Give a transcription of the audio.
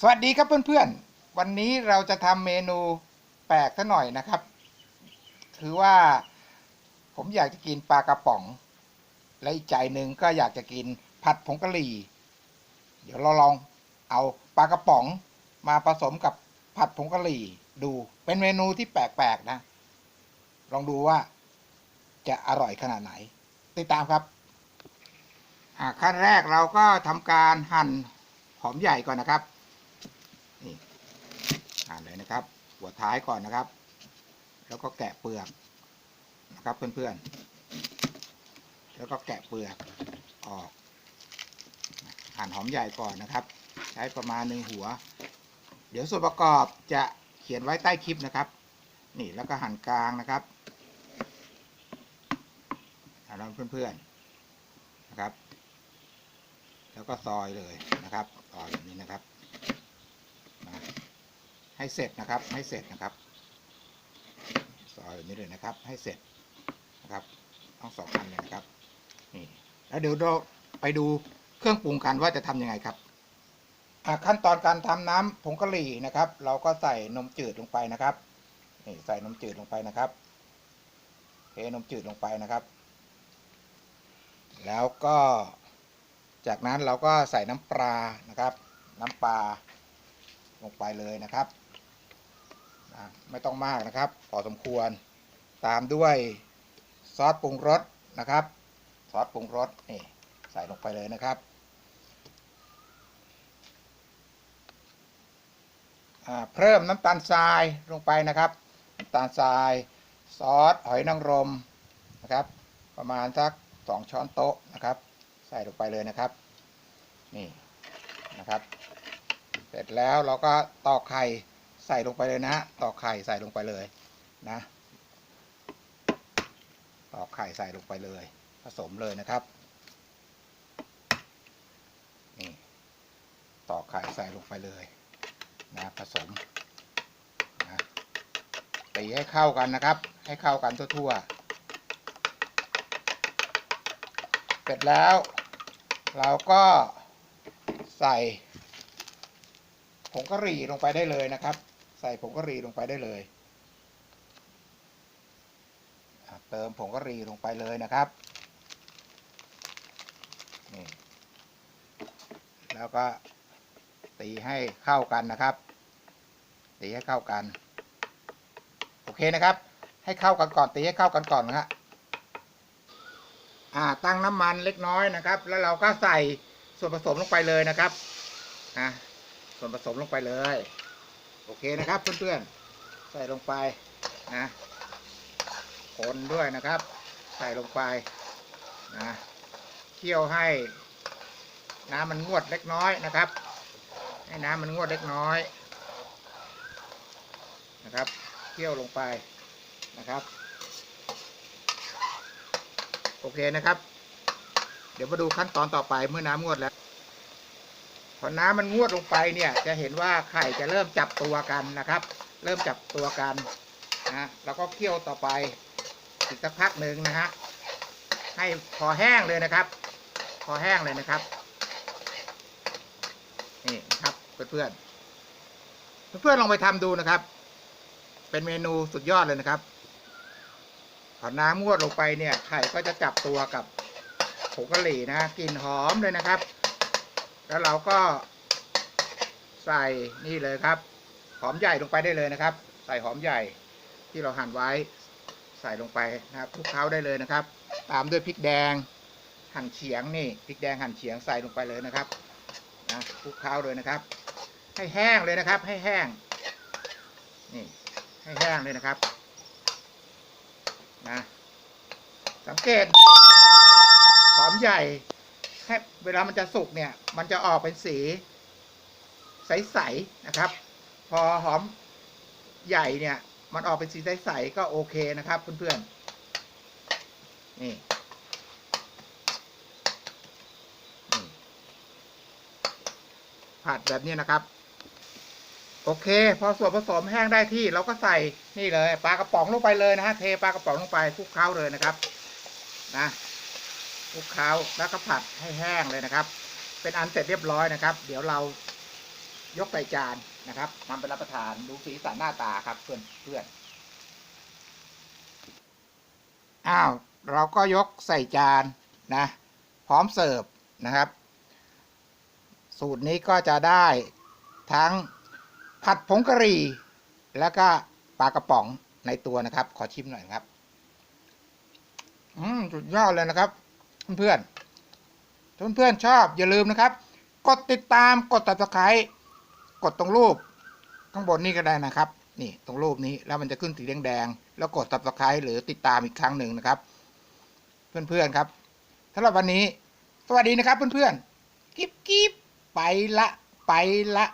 สวัสดีครับเพื่อนๆ วันนี้เราจะทำเมนูแปลกซะหน่อยนะครับคือว่าผมอยากจะกินปลากระป๋อง และอีกใจหนึ่งก็อยากจะกินผัดผงกะหรี่ เดี๋ยวเราลองเอาปลากระป๋องมาผสมกับผัดผงกะหรี่ดูเป็นเมนูที่แปลกๆนะ ลองดูว่าจะอร่อยขนาดไหน ติดตามครับขั้นแรกเราก็ทำการหั่นหอมใหญ่ก่อนนะครับ หั่นเลยนะครับ หัวท้ายก่อนนะครับ แล้วก็แกะเปลือกนะครับเพื่อนๆ แล้วก็แกะเปลือกออกหั่นหอมใหญ่ก่อนนะครับ ใช้ประมาณหนึ่งหัว เดี๋ยวส่วนประกอบจะเขียนไว้ใต้คลิปนะครับ นี่แล้วก็หั่นกลางนะครับหั่นแล้วเพื่อนๆนะครับ แล้วก็ซอยเลยนะครับซอยแบบนี้นะครับ ให้เสร็จนะครับ ให้เสร็จนะครับซอยแบบนี้เลยนะครับ ให้เสร็จนะครับทั้งสองอันเลยนะครับนี่แล้วเดี๋ยวเราไปดูเครื่องปรุงกันว่าจะทำยังไงครับอะขั้นตอนการทำน้ำผงกะหรี่นะครับ เราก็ใส่นมจืดลงไปนะครับนี่ใส่นมจืดลงไปนะครับเทนมจืดลงไปนะครับ แล้วก็จากนั้นเราก็ใส่น้ำปลานะครับ น้ำปลาลงไปเลยนะครับ ไม่ต้องมากนะครับ พอสมควร ตามด้วยซอสปรุงรสนะครับ ซอสปรุงรสนี่ใส่ลงไปเลยนะครับเพิ่มน้ำตาลทรายลงไปนะครับน้ำตาลทรายซอสหอยนางรมนะครับ ประมาณสักสองช้อนโต๊ะนะครับ ใส่ลงไปเลยนะครับ นี่นะครับ เสร็จแล้วเราก็ตอกไข่ ใส่ลงไปเลยนะฮะตอกไข่ใส่ลงไปเลยนะ ตอกไข่ใส่ลงไปเลย ผสมเลยนะครับนี่ตอกไข่ใส่ลงไปเลยนะผสมนะตีให้เข้ากันนะครับ ให้เข้ากันทั่วๆ เสร็จแล้ว เราก็ใส่ผงกะหรี่ลงไปได้เลยนะครับ ใส่ผงกะหรี่ลงไปได้เลย เติมผงกะหรี่ลงไปเลยนะครับนี่แล้วก็ตีให้เข้ากันนะครับ ตีให้เข้ากัน โอเคนะครับ ให้เข้ากันก่อน ตีให้เข้ากันก่อนนะฮะอ่าตั้งน้ำมันเล็กน้อยนะครับ แล้วเราก็ใส่ส่วนผสมลงไปเลยนะครับอะส่วนผสมลงไปเลย โอเคนะครับเพื่อนๆ ใส่ลงไปนะ คนด้วยนะครับ ใส่ลงไปนะเคี่ยวให้น้ำมันงวดเล็กน้อยนะครับ ให้น้ำมันงวดเล็กน้อยนะครับเคี่ยวลงไปนะครับ โอเคนะครับ เดี๋ยวมาดูขั้นตอนต่อไปเมื่อน้ำงวดแล้ว พอน้ำมันงวดลงไปเนี่ยจะเห็นว่าไข่จะเริ่มจับตัวกันนะครับ เริ่มจับตัวกันนะแล้วก็เคี่ยวต่อไปอีกสักพักหนึ่งนะฮะให้พอแห้งเลยนะครับ พอแห้งเลยนะครับนี่ครับเพื่อนๆเพื่อนๆลองไปทำดูนะครับ เป็นเมนูสุดยอดเลยนะครับพอน้ำงวดลงไปเนี่ยไข่ก็จะจับตัวกับผงกะหรี่นะกลิ่นหอมเลยนะครับ แล้วเราก็ใส่นี่เลยครับ หอมใหญ่ลงไปได้เลยนะครับ ใส่หอมใหญ่ที่เราหั่นไว้ใส่ลงไปนะครับคลุกเคล้าได้เลยนะครับ ตามด้วยพริกแดงหั่นเฉียงนี่พริกแดงหั่นเฉียงใส่ลงไปเลยนะครับนะคลุกเคล้าเลยนะครับ ให้แห้งเลยนะครับ ให้แห้งนี่ให้แห้งเลยนะครับนะสังเกตหอมใหญ่ ให้เวลามันจะสุกเนี่ย มันจะออกเป็นสีใสๆนะครับ พอหอมใหญ่เนี่ย มันออกเป็นสีใสๆก็โอเคนะครับเพื่อนๆนี่ผัดแบบนี้นะครับ โอเค พอส่วนผสมแห้งได้ที่เราก็ใส่นี่เลยปลากระป๋องลงไปเลยนะฮะเทปลากระป๋องลงไปคลุกเคล้าเลยนะครับ นะ ลุกเคล้าแล้วก็ผัดให้แห้งเลยนะครับ เป็นอันเสร็จเรียบร้อยนะครับ เดี๋ยวเรายกใส่จานนะครับนำไปรับประทานดูสีสันหน้าตาครับเพื่อนเพื่อนอ้าวเราก็ยกใส่จานนะ พร้อมเสิร์ฟนะครับ สูตรนี้ก็จะได้ทั้งผัดผงกะหรี่แล้วก็ปลากระป๋องในตัวนะครับ ขอชิมหน่อยครับ อืมสุดยอดเลยนะครับ เพื่อนๆเพื่อนๆชอบอย่าลืมนะครับ กดติดตามกดติดตามกดตรงรูป ข้างบนนี่ก็ได้นะครับ นี่ตรงรูปนี้แล้วมันจะขึ้นสีแดงๆแล้วกด subscribe หรือติดตามอีกครั้งหนึ่งนะครับ เพื่อนๆครับสำหรับวันนี้ สวัสดีนะครับเพื่อนๆกิ๊บกิ๊บไปละไปละ